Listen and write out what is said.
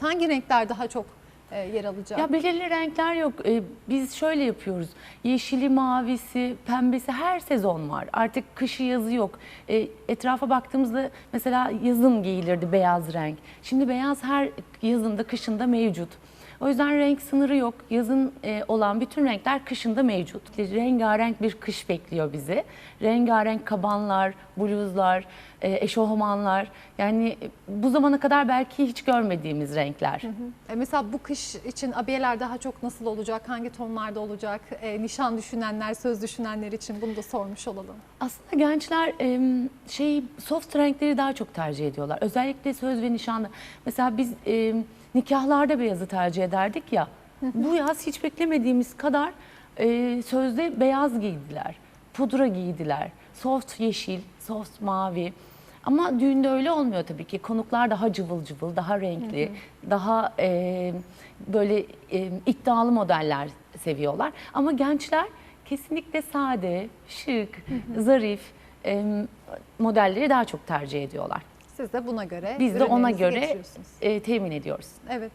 Hangi renkler daha çok e, yer alacak? Ya belirli renkler yok. Ee, biz şöyle yapıyoruz. Yeşili, mavisi, pembesi her sezon var. Artık kışı yazı yok. Ee, etrafa baktığımızda mesela yazın giyilirdi beyaz renk. Şimdi beyaz her yazında, kışında mevcut. O yüzden renk sınırı yok. Yazın e, olan bütün renkler kışında mevcut. Rengarenk bir kış bekliyor bizi. Rengarenk kabanlar, bluzlar, e, eşofmanlar. Yani e, bu zamana kadar belki hiç görmediğimiz renkler. E, mesela bu kış için abiyeler daha çok nasıl olacak? Hangi tonlarda olacak? E, nişan düşünenler, söz düşünenler için bunu da sormuş olalım. Aslında gençler em, şey soft renkleri daha çok tercih ediyorlar. Özellikle söz ve nişanda. Mesela biz em, nikahlarda beyazı tercih ederdik ya. Bu yaz hiç beklemediğimiz kadar e, sözde beyaz giydiler. Pudra giydiler. Soft yeşil, soft mavi. Ama düğünde öyle olmuyor tabii ki. Konuklar daha cıvıl cıvıl, daha renkli, daha e, böyle e, iddialı modeller seviyorlar. Ama gençler kesinlikle sade, şık, zarif e, modelleri daha çok tercih ediyorlar. Siz de buna göre Biz de ona göre e, temin ediyoruz. Evet.